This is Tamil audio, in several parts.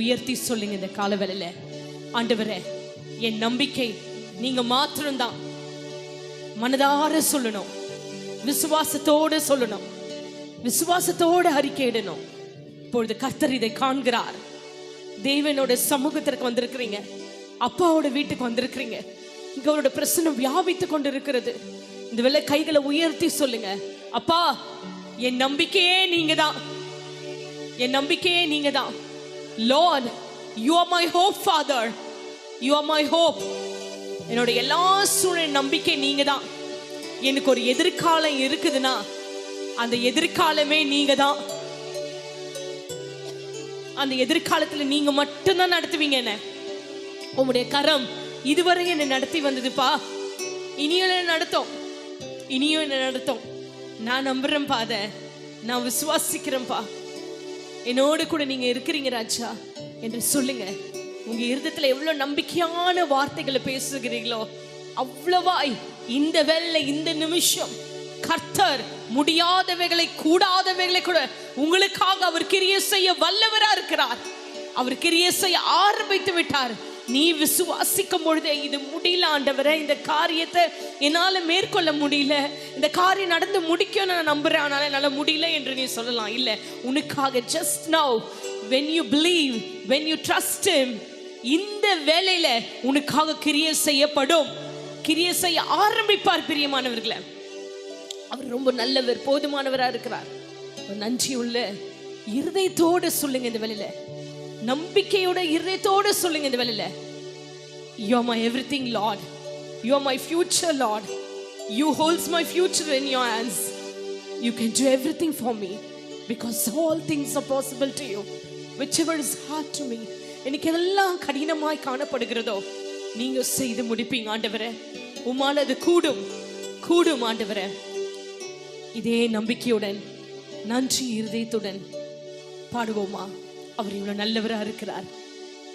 உயர்த்தி சொல்லுங்க இந்த காலவேளையில. ஆண்டவரே என் நம்பிக்கை நீங்க மாத்திரம்தான். மனதார சொல்லணும். விசுவாசத்தோட சொல்லணும். விசுவாசத்தோடு அறிக்கையிடணும். இப்பொழுது கர்த்தர் இதை காண்கிறார். தேவனோட சமூகத்திற்கு வந்திருக்கிறீங்க. அப்பாவோட வீட்டுக்கு வந்திருக்கிறீங்க. இங்க அவரோட பிரச்சனை வியாபித்து கொண்டு இருக்கிறது இந்த வெள்ள கைகளை உயர்த்தி சொல்லுங்க. அப்பா என் நம்பிக்கையே நீங்க தான் என் நம்பிக்கையே நீங்க தான் Lord you are my hope Father you are my hope என்னோட எல்லா சூழ்நிலை நம்பிக்கை நீங்க தான் எனக்கு ஒரு எதிர்காலம் இருக்குதுன்னா அந்த எதிர்காலமே நீங்க தான் அந்த எதிர்காலத்துல நீங்க மட்டும்தான் நடத்துவீங்க என்ன? உங்களுடைய கரம் இதுவரை என்னை நடத்தி வந்ததுப்பா. இனியும் என்ன நடத்தும். இனியும் என்ன நடத்தும். நான் நம்புறேன் பாத நான் விசுவாசிக்கிறேன்ப்பா என்னோடு கூட நீங்க இருக்கிறீங்க ராஜா என்று சொல்லுங்க. உங்க இருதத்துல எவ்வளவு நம்பிக்கையான வார்த்தைகளை பேசுகிறீங்களோ அவ்வளவாய் இந்த வேலை இந்த நிமிஷம் கர்த்தர் முடியாதவைகளை கூடாதவைகளை கூட உங்களுக்காக அவர் கிரிய செய்ய வல்லவரா இருக்கிறார். அவர் கிரிய செய்ய ஆரம்பித்து விட்டார். நீ விசுவாசிக்கும் பொழுதே இது முடியல ஆண்டவரே. இந்த காரியத்தை என்னால் மேற்கொள்ள முடியல. இந்த காரியம் நடந்து முடிக்கும் நான் நம்புறேன். ஆனால் என்னால் முடியல என்று நீ சொல்லலாம். இல்லை உனக்காக just now when you believe when you trust இந்த வேலையில உனக்காக கிரிய செய்யப்படும். கிரிய செய்ய ஆரம்பிப்பார் பிரியமானவர்களை. அவர் ரொம்ப நல்லவர் போதுமானவராக இருக்கிறார். ஒரு நன்றி உள்ள இருதயத்தோடு சொல்லுங்க இந்த வேலையில நம்பிக்கையோட இருதயத்தோட சொல்லுங்க இந்த வேலையில you are my everything Lord you are my future Lord you holds my future in your hands you can do everything for me because all things are possible to you whichever is hard to me எனக்கு எதெல்லாம் கடினமாய் காணப்படுகிறதோ நீங்க செய்து முடிப்பீங்க ஆண்டவரே. உமால் அது கூடும். கூடும் ஆண்டவரே. இதே நம்பிக்கையுடன் நன்றி இருதயத்துடன் பாடுவோமா? அவர் இவ்வளவு நல்லவராக இருக்கிறார்.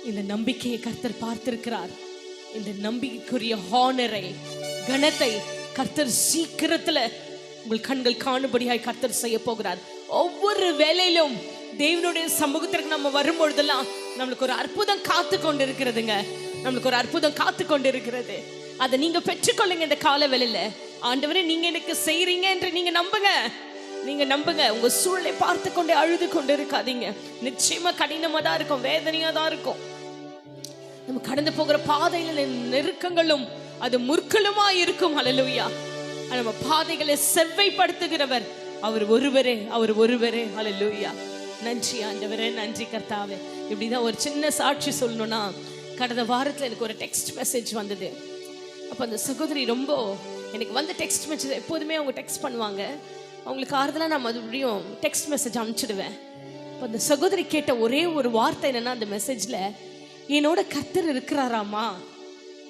இந்த நம்பிக்கையை கர்த்தர் பார்த்திருக்கிறார். இந்த நம்பிக்கைக்குரிய ஹானரை கணத்தை கர்த்தர் சீக்கிரத்துல உங்கள் கண்கள் காணும்படியாய் கர்த்தர் செய்ய போகிறார். ஒவ்வொரு வேலையிலும் தேவனுடைய சமூகத்திற்கு நம்ம வரும்பொழுதெல்லாம் நம்மளுக்கு ஒரு அற்புதம் காத்து கொண்டு இருக்கிறதுங்க நம்மளுக்கு ஒரு அற்புதம் காத்து கொண்டு இருக்கிறது அதை நீங்க பெற்றுக்கொள்ளுங்க இந்த கால வேலையில ஆண்டவரே நீங்க எனக்கு செய்றீங்க என்று நீங்க நம்புங்க. நீங்க நம்புங்க உங்க சூழலை பார்த்து கொண்டே அழுது கொண்டு இருக்காதீங்க நிச்சயமா கடினமா தான் இருக்கும் வேதனையா தான் இருக்கும். நம்ம கடந்து போகிற பாதையில நெருக்கங்களும் அது முற்களுமா இருக்கும். ஹalleluya. நம்ம பாதைகளை செவ்வைப்படுத்துகிறவர் அவர் ஒருவரே அவர் ஒருவரே. ஹalleluya. நன்றி ஆண்டவரே நன்றி கர்த்தாவே. இப்படிதான் ஒரு சின்ன சாட்சி சொல்லணும்னா கடந்த வாரத்துல எனக்கு ஒரு டெக்ஸ்ட் மெசேஜ் வந்தது. அப்போ அந்த சகோதரி ரொம்ப எனக்கு வந்து டெக்ஸ்ட் மெசேஜ் எப்போதுமே அவங்க டெக்ஸ்ட் பண்ணுவாங்க. அவங்களுக்கு ஆறுதலாக நான் மறுபடியும் டெக்ஸ்ட் மெசேஜ் அனுப்பிச்சிடுவேன். இப்போ அந்த சகோதரி கேட்ட ஒரே ஒரு வார்த்தை என்னன்னா அந்த மெசேஜில் என்னோட கர்த்தர் இருக்கிறாராமா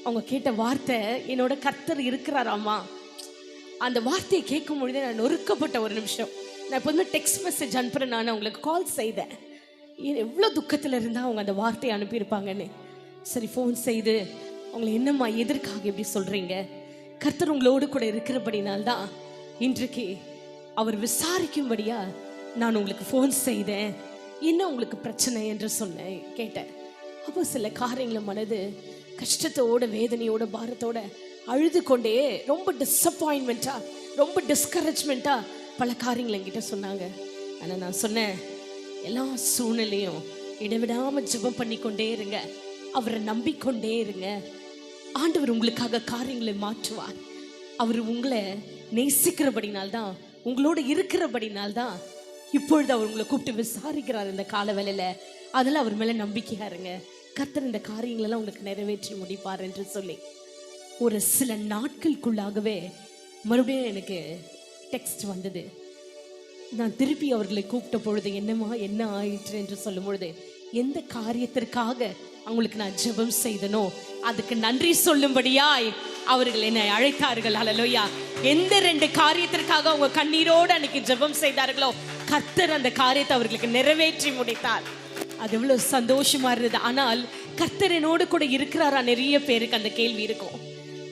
அவங்க கேட்ட வார்த்தை என்னோட கர்த்தர் இருக்கிறாராமா அந்த வார்த்தையை கேட்கும் பொழுதே நான் நொறுக்கப்பட்ட ஒரு நிமிஷம். நான் எப்போதுமே டெக்ஸ்ட் மெசேஜ் அனுப்புகிறேன் நான் அவங்களுக்கு கால் செய்தேன். எவ்வளோ துக்கத்தில் இருந்தால் அவங்க அந்த வார்த்தையை அனுப்பியிருப்பாங்கன்னு. சரி ஃபோன் செய்து அவங்களை என்னம்மா எதற்காக எப்படி சொல்கிறீங்க கர்த்தர் உங்களோடு கூட இருக்கிறபடினால்தான் இன்றைக்கு அவர் விசாரிக்கும்படியா நான் உங்களுக்கு ஃபோன் செய்தேன். என்ன உங்களுக்கு பிரச்சனை என்று சொன்னேன் கேட்டேன். அப்போ சில காரியங்களை மனது கஷ்டத்தோட வேதனையோட பாரத்தோட அழுது கொண்டே ரொம்ப டிசப்பாயின்மெண்ட்டா ரொம்ப டிஸ்கரேஜ்மெண்ட்டா பல காரியங்களை என்கிட்ட சொன்னாங்க. ஆனால் நான் சொன்னேன் எல்லா சூழ்நிலையும் இடைவிடாம ஜெபம் பண்ணிக்கொண்டே இருங்க. அவரை நம்பிக்கொண்டே இருங்க. ஆண்டவர் உங்களுக்காக காரியங்களை மாற்றுவார். அவர் உங்களை நேசிக்கிறபடினால்தான் உங்களோட இருக்கிறபடினால்தான் இப்பொழுது அவர் உங்களை கூப்பிட்டு விசாரிக்கிறார் இந்த கால வேலையில் அதில் அவர் மேலே நம்பிக்கையாக இருங்க. கத்தர் இந்த காரியங்களெல்லாம் உங்களுக்கு நிறைவேற்றி முடிப்பார் என்று சொல்லி. ஒரு சில நாட்களுக்குள்ளாகவே மறுபடியும் எனக்கு டெக்ஸ்ட் வந்தது. நான் திருப்பி அவர்களை கூப்பிட்ட பொழுது என்னமா என்ன ஆயிற்று என்று சொல்லும் பொழுது எந்த காரியத்திற்காக அவங்களுக்கு நான் ஜெபம் செய்தனோ அதுக்கு நன்றி சொல்லும்படியாய் அவர்கள் என்னை அழைத்தார்கள். அலலோயா எந்த ரெண்டு காரியத்திற்காக அவங்க கண்ணீரோடு அன்னைக்கு ஜெபம் செய்தார்களோ கர்த்தர் அந்த காரியத்தை அவர்களுக்கு நிறைவேற்றி முடித்தார். அது எவ்வளவு சந்தோஷமா இருந்தது. ஆனால் கர்த்தர் என்னோடு கூட இருக்கிறாரா நிறைய பேருக்கு அந்த கேள்வி இருக்கும்.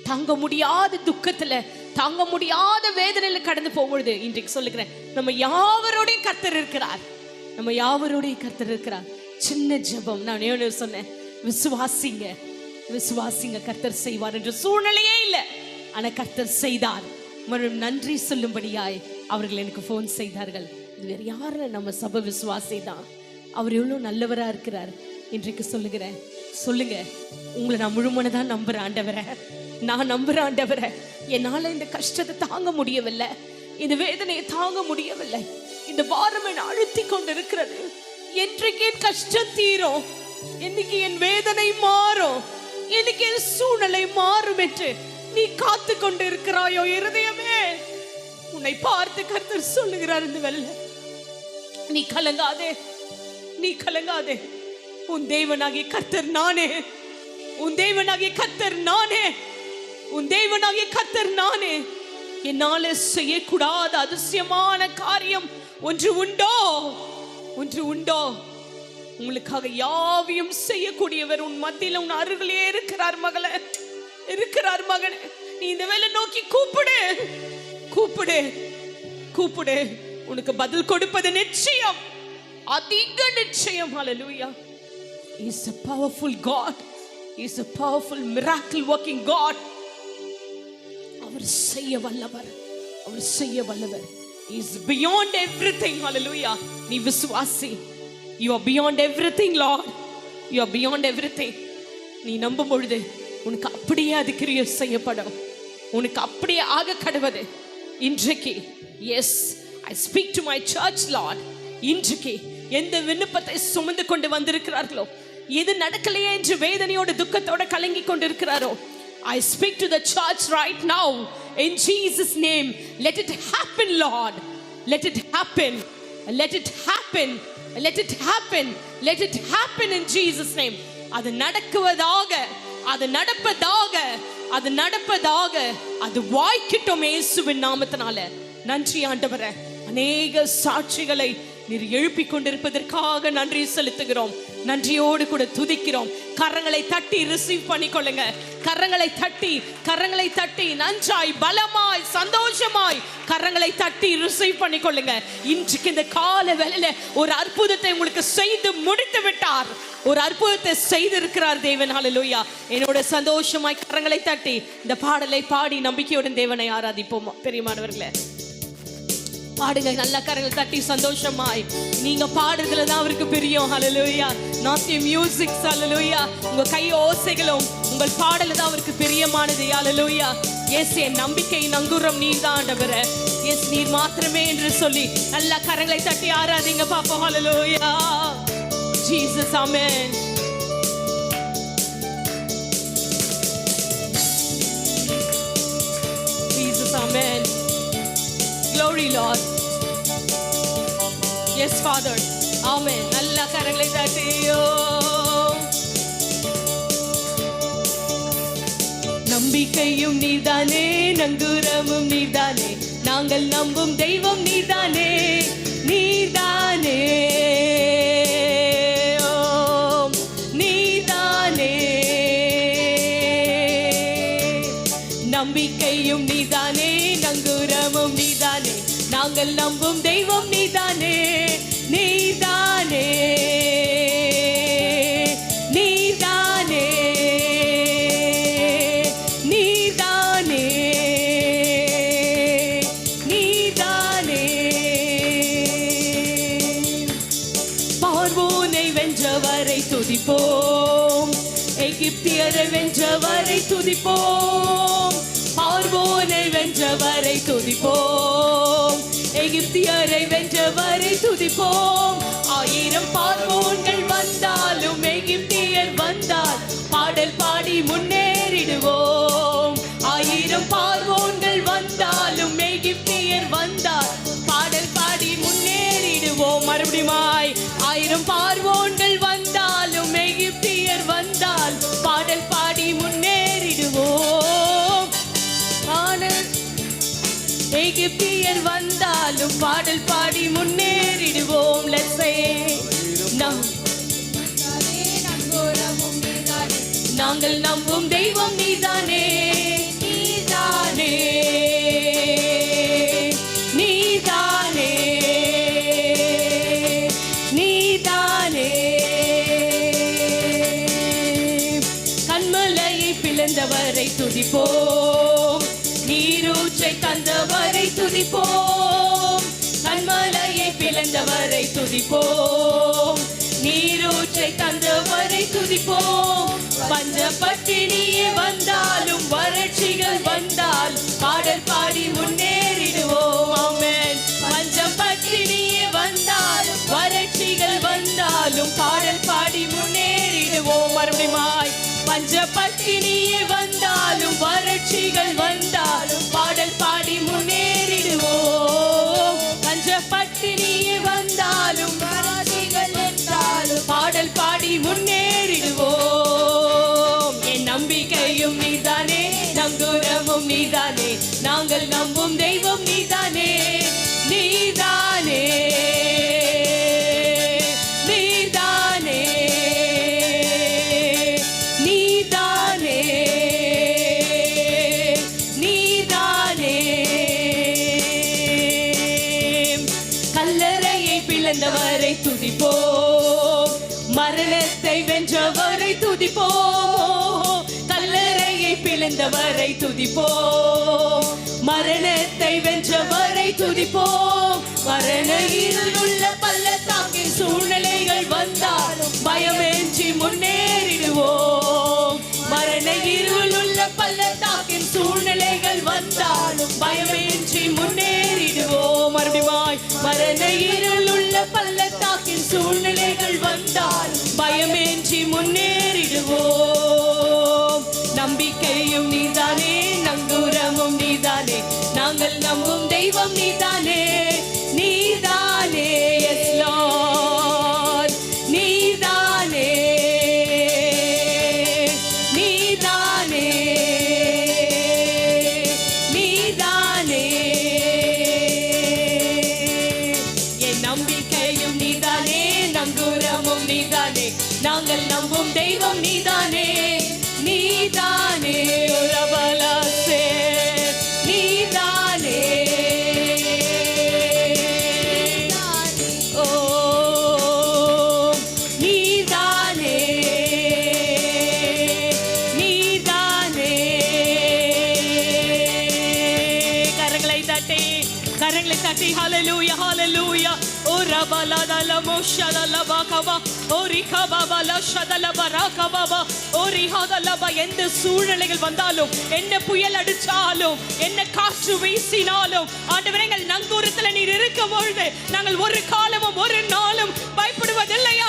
தாங்க முடியாத துக்கத்துல தாங்க முடியாத வேதனையில கடந்து போகும்பொழுது இன்றைக்கு சொல்லுகிறேன் நம்ம யாவரோடையும் கர்த்தர் இருக்கிறார். நம்ம யாவரோடையும் கர்த்தர் இருக்கிறார். சின்ன ஜெபம். நான் என்ன சொன்னேன் விசுவாசிங்க. விசுவாசிங்க கர்த்தர் செய்வார் என்ற சூழ்நிலையே இல்லை. ஆனா கர்த்தர் செய்தார். மறுபடியும் நன்றி சொல்லும்படியாய் அவர்கள் எனக்கு ஃபோன் செய்தார்கள். இது வேறு யாரும் நம்ம சப விசுவாசி தான்? அவர் எவ்வளவு நல்லவரா இருக்கிறார். இன்றைக்கு சொல்லுகிறேன். சொல்லுங்க. உங்களை நான் முழுமனதான் நம்புற ஆண்டவரை. நான் நம்புற ஆண்டவரை. என்னால இந்த கஷ்டத்தை தாங்க முடியவில்லை. இந்த வேதனையை தாங்க முடியவில்லை. இந்த பாரம் என்னை அழுத்தி கொண்டிருக்கிறது. என்றைக்கு என் கஷ்டம் தீரும்? என்னைக்கு என் வேதனை மாறும்? எனக்கு என் சூழ்நிலை மாறும் என்று நீ காத்து கொண்டு இருக்கிறாயோ இருதயமே? உன்னை பார்த்து கர்த்தர் சொல்லுகிறார் இந்த வெள்ள நீ கலங்காதே. நீ கலங்காதே. உன் தேவனாகிய கர்த்தர் நானே. உன் தேவனாகிய கர்த்தர் நானே. உன் தேவனாகிய கர்த்தர் நானே. என்னால செய்யக்கூடாத அதிசயமான காரியம் ஒன்று உண்டோ? ஒன்று உண்டோ? உங்களுக்காக யாவையும் செய்யக்கூடியவர் உன் மத்தியில உன் அருகிலே இருக்கிறார் மகளே. இருக்கிறார் மகன். நீ இந்த வேலை நோக்கி கூப்பிடு. கூப்பிடு. கூப்பிடு. உனக்கு பதில் கொடுப்பது நிச்சயம். அதிக நிச்சயம். ஹalleluya is a powerful god. Is a powerful miracle working god. அவர் செய்ய வல்லவர். அவர் செய்ய வல்லவர். இஸ் பியாண்ட் எவ்ரிதிங் ஹalleluya நீ விசுவாசி. You are beyond everything Lord you are beyond everything நீ நம்பும் பொழுது உனக்கு அப்படியே அது கிரியை செய்யப்படும் உனக்கு அப்படியே ஆக கடவுது இன்றைக்கு yes I speak to my church Lord இன்றைக்கு எந்த விண்ணப்பத்தை சுமந்து கொண்டு வந்திருக்கிறார்களோ எது நடக்கலையே என்று வேதனையோட துக்கத்தோட கலங்கி கொண்டிருக்கிறாரோ I speak to the church right now in Jesus' name. Let it happen, Lord. Let it happen. Let it happen. Let it happen. Let it happen in Jesus name அது நடக்குவதாக அது நடப்பதாக அது நடப்பதாக அது வாய்க்கிட்டோம் இயேசுவின் நாமத்தினால. நன்றி ஆண்டவர. அநேக சாட்சிகளை நீர் எழுப்பிக் கொண்டிருப்பதற்காக நன்றி செலுத்துகிறோம். நன்றியோடு கூட துதிக்கிறோம். கரங்களை தட்டி ரிசீவ் பண்ணிக்கொள்ளுங்க. கரங்களை தட்டி கரங்களை தட்டி நன்றாய் பலமாய் சந்தோஷமாய் கரங்களை தட்டி ரிசீவ் பண்ணிக்கொள்ளுங்க. இன்றைக்கு இந்த கால வேலையில ஒரு அற்புதத்தை உங்களுக்கு செய்து முடித்து விட்டார். ஒரு அற்புதத்தை செய்திருக்கிறார் தேவன். ஹalleluya என்னோட சந்தோஷமாய் கரங்களை தட்டி இந்த பாடலை பாடி நம்பிக்கையுடன் தேவனை ஆராதிப்போம்? பெரியமானவர்களே. பாடுங்க நல்ல கரங்கள் தட்டி சந்தோஷமாய். நீங்க பாடுறதுல தான் அவருக்கு பிரியம். ஹalleluya நாட் மியூசிக் ஹalleluya உங்க கை ஓசைகளும் உங்கள் பாடல தான் அவருக்கு பிரியமானது. ஹalleluya எஸ் என் நம்பிக்கை நங்குரம் நீர் தான் ஆண்டவரே. எஸ் நீர் மாத்திரமே என்று சொல்லி நல்ல கரங்களை தட்டி ஆராதிங்க பாப்போம். ஹalleluya Jesus amen Glory, Lord. Yes, Father. Amen. நல்ல கரங்களை தட்டியோ நம்பிக்கையும் நீதானே நங்குரமும் நீதானே நாங்கள் நம்பும் தெய்வம் நீதானே நீதானே பார்வோனை வென்றவரை துதிப்போம். எகிப்தியரை வென்றவரை துதிப்போம். பார்வோனை வென்றவரை துதிப்போம். எகிப்தியரை வென்றவரை துதிப்போம். ஆயிரம் பார்வோன்கள் வந்தாலும் எகிப்தியர் வந்தால் பாடல் பாடி முன்னே எதிர்த்தியர் வந்தாலும் பாடல் பாடி முன்னேறிடுவோம் லட்சே நம் நாங்கள் நம்பும் தெய்வம் நீதானே. நீதானே. பிளந்தவரை துதிப்போ துதிப்போம். கண்மலையை பிளந்தவரை துதிப்போம். நீரூற்றை தந்தவரை துதிப்போம். பஞ்ச பட்டினியே வந்தாலும் வறட்சிகள் வந்தால் பாடல் பாடி முன்னேறிடுவோம். ஆமென். பஞ்ச பட்டினியே வந்தாலும் வறட்சிகள் வந்தாலும் பாடல் பாடி முன்னேறிடுவோம். மறுபடியுமாய் பஞ்ச பட்டினியே வென்றவரை துதிப்போமோ? கல்லறையை பிளந்தவரை துதிப்போம். மரணத்தை வென்றவரை துதிப்போம். மரண இருள் உள்ள பள்ளத்தாக்கின் சூழ்நிலைகள் வந்தாலும் பயமேன்றி முன்னேறிடுவோம். மரண இருள் உள்ள பள்ளத்தாக்கின் சூழ்நிலைகள் வந்தாலும் பயமேன்றி தெய்வம் நீதானே. ஹalleluya ஹalleluya ஓ ரபலா தலமோ ஷதல பாகவா ஓ ரிகபா பல ஷதல பராகபா ஓ ரிஹதலபா எந்த சூழ்நிலைகள் வந்தாலும் என்ன புயல் அடிச்சாலும் என்ன காற்று வீசினாலும் ஆண்டவரே எங்கள் நங்கூரத்துல நீர் இருக்கும் பொழுது நாங்கள் ஒரு காலமும் ஒரு நாளும் பயப்படுவதில்லை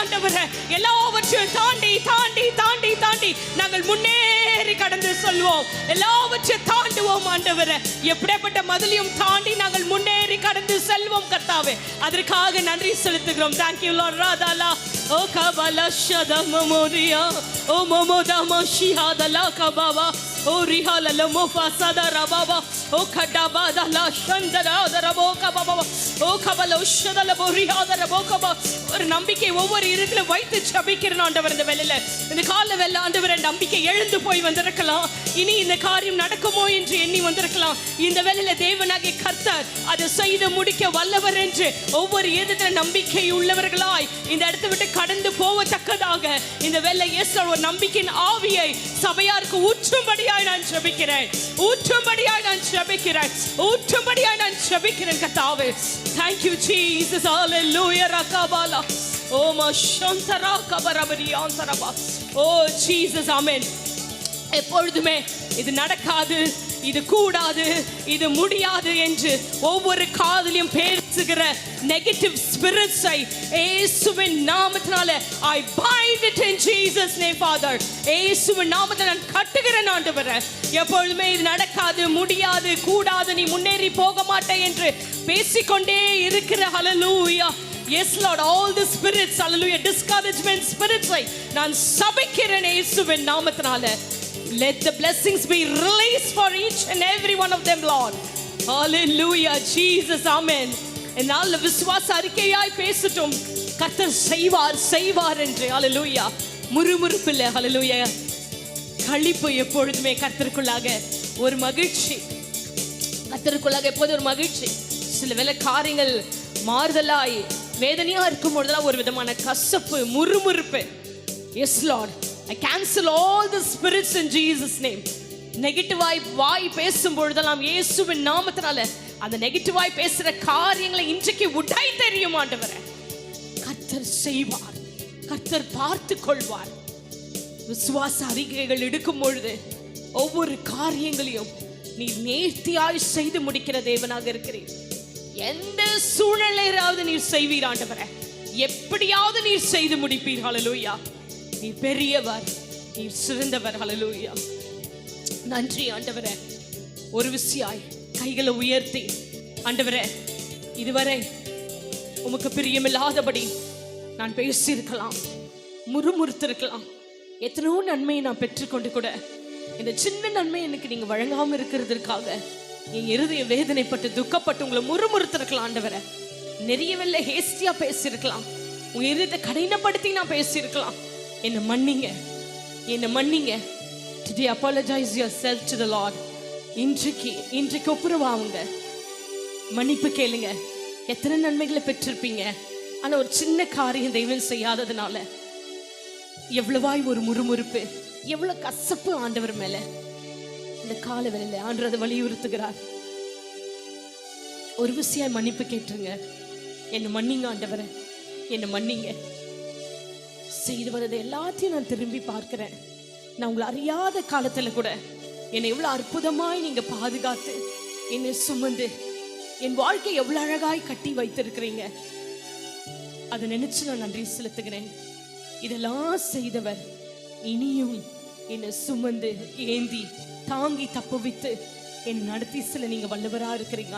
ஆண்டவர எல்லாவற்றையும் தாண்டி தாண்டி தாண்டி தாண்டி நாங்கள் முன்னேறி கடந்து சொல்வோம். எல்லாவற்றையும் தாண்டுவோம் ஆண்டவர. எப்படிப்பட்ட மதிலையும் தாண்டி நாங்கள் முன்னேறி கடந்து செல்வோம் கர்த்தாவே. அதற்காக நன்றி செலுத்துகிறோம். தேங்க்யூ லார்ட் ராதாலா ஓ கபல ஷதம மோரியா. ஓ மோமோதம ஷிஹாதலா கபாவா. ஓ ரிஹாலல மோஃபா சதர பாபா ஓ கடபா தலா ஷந்தரா தரபோ கபாபா ஓ கபல உஷதல போரிஹாதர போகபா ஒரு நம்பிக்கை ஒவ்வொரு இருட்டில வைத்து ஜபிக்கிறேன் ஆண்டவர் இந்த வேலையில இந்த கால வேலை ஆண்டவர் நம்பிக்கை எழுந்து போய் வந்திருக்கலாம். இனி இந்த காரியம் நடக்குமோ என்று எண்ணி வந்திருக்கலாம். இந்த வேலையில தேவனாகிய கர்த்தர் அதை செய்து முடிக்க வல்லவர் என்று ஒவ்வொரு எதிர்த்த நம்பிக்கை உள்ளவர்களாய் இந்த இடத்தை விட்டு கடந்து போவத்தக்கதாக இந்த வேலை இயேசு ஒரு நம்பிக்கையின் ஆவியை சபையாருக்கு ஊற்றும்படியாய் நான் ஜெபிக்கிறேன். ஊற்றும்படியாய் நான் ஜெபிக்கிறேன். ஊற்றும்படியாய் நான் ஜெபிக்கிறேன் கர்த்தாவே. Thank you jesus. Hallelujah. rakabala ஓ மஷந்தரா கபரபரியாந்தரபா. ஓ ஜீசஸ் ஆமென் எப்பொழுதுமே இது நடக்காது இது கூடாது இது முடியாது என்று ஒவ்வொரு காதலையும் பேசுகிற நெகட்டிவ் ஸ்பிரிட்ஸை ஏசுவின் நாமத்தினால I bind it in Jesus name Father ஏசுவின் நாமத்தை நான் கட்டுகிறேன் ஆண்டவரே. எப்பொழுதுமே இது நடக்காது முடியாது கூடாது நீ முன்னேறி போக மாட்டே என்று பேசிக்கொண்டே இருக்கிற hallelujah yes Lord all the spirits hallelujah discouragement ஸ்பிரிட்ஸை நான் சபிக்கிறேன் இயேசுவின் நாமத்தினால. Let the blessings be released for each and every one of them lord. Hallelujah. Jesus amen. என்னால் விசுவாச அறிக்கையாய் பேசட்டும். கர்த்தர் செய்வார் செய்வார் என்று. ஹalleluya முறுமுறுப்பில்லை ஹalleluya களிப்பு எப்பொழுதுமே கத்தருக்குள்ளாக ஒரு மகிழ்ச்சி. கத்தருக்குள்ளாக எப்போது ஒரு மகிழ்ச்சி. சில வேலை காரியங்கள் மாறுதலாய் வேதனையாக இருக்கும் பொழுதெல்லாம் ஒரு விதமான கசப்பு முறுமுறுப்பு. Yes Lord I cancel all the spirits in Jesus name நெகட்டிவாய் வாய் பேசும் பொழுதெல்லாம் இயேசுவின் நாமத்தினால அந்த நெகட்டிவாய் பேசுற காரியங்களை இன்றைக்கு உடை தெரியும் ஆண்டவரே. கர்த்தர் செய்வார். கர்த்தர் பார்த்து கொள்வார். விசுவாச அறிக்கைகள் எடுக்கும் பொழுது ஒவ்வொரு காரியங்களையும் நீ நேர்த்தியாய் செய்து முடிக்கிற தேவனாக இருக்கிறீர். எந்த சூழ்நிலையாவது நீர் செய்வீர் ஆண்டவரே எப்படியாவது நீர் செய்து முடிப்பீர். ஹalleluya நீ பெரியவர் நீர் சிறந்தவர் ஹalleluya நன்றி ஆண்டவரே. ஒரு விசியாய் கைகளை உயர்த்தி ஆண்டவரே இதுவரை உமக்கு பிரியமில்லாதபடி நான் பேசியிருக்கலாம் முறுமுறுத்திருக்கலாம். எத்தனையோ நன்மையை நான் பெற்றுக்கொண்டு கூட இந்த சின்ன நன்மை எனக்கு நீங்க வழங்காமல் இருக்கிறதுக்காக என் இருதய வேதனைப்பட்டு துக்கப்பட்டு உங்களை முறுமுறுத்திருக்கலாம் நிறைய நெறியவில்லை ஹேஸ்டியாக பேசியிருக்கலாம். உங்க இருதயத்தை கடினப்படுத்தி நான் பேசியிருக்கலாம். என்னை மன்னிங்க. என்னை மன்னிங்க. Today apologise yourself to the Lord இன்றைக்கு இன்றைக்கு ஒப்புரவாவுங்க மன்னிப்பு கேளுங்க. எத்தனை நன்மைகளை பெற்றிருப்பீங்க. ஆனா ஒரு சின்ன காரியம் தெய்வம் செய்யாததுனால. எவ்வளவாய் ஒரு முறுமுறுப்பு. எவ்வளவு கசப்பு ஆண்டவர் மேல. இந்த கால வேலையில் ஆண்டு அதை வலியுறுத்துகிறார். ஒரு விஷயம் மன்னிப்பு கேட்டுருங்க. என்னை மன்னிங்க ஆண்டவரை. என்னை மன்னிங்க. செய்து வர்றது எல்லாத்தையும் நான் திரும்பி பார்க்கிறேன். நான் உங்களை அறியாத காலத்துல கூட என்னை எவ்வளவு அற்புதமாய் நீங்க பாதுகாத்து என்னை சுமந்து என் வாழ்க்கை எவ்வளவு அழகாய் கட்டி வைத்திருக்கிறீங்க. அதை நினைச்சு நான் நன்றி செலுத்துகிறேன். இதெல்லாம் செய்தவர் இனியும் என்னை சுமந்து ஏந்தி தாங்கி தப்புவித்து என் நடத்தி சில நீங்க வல்லவரா இருக்கிறீங்க.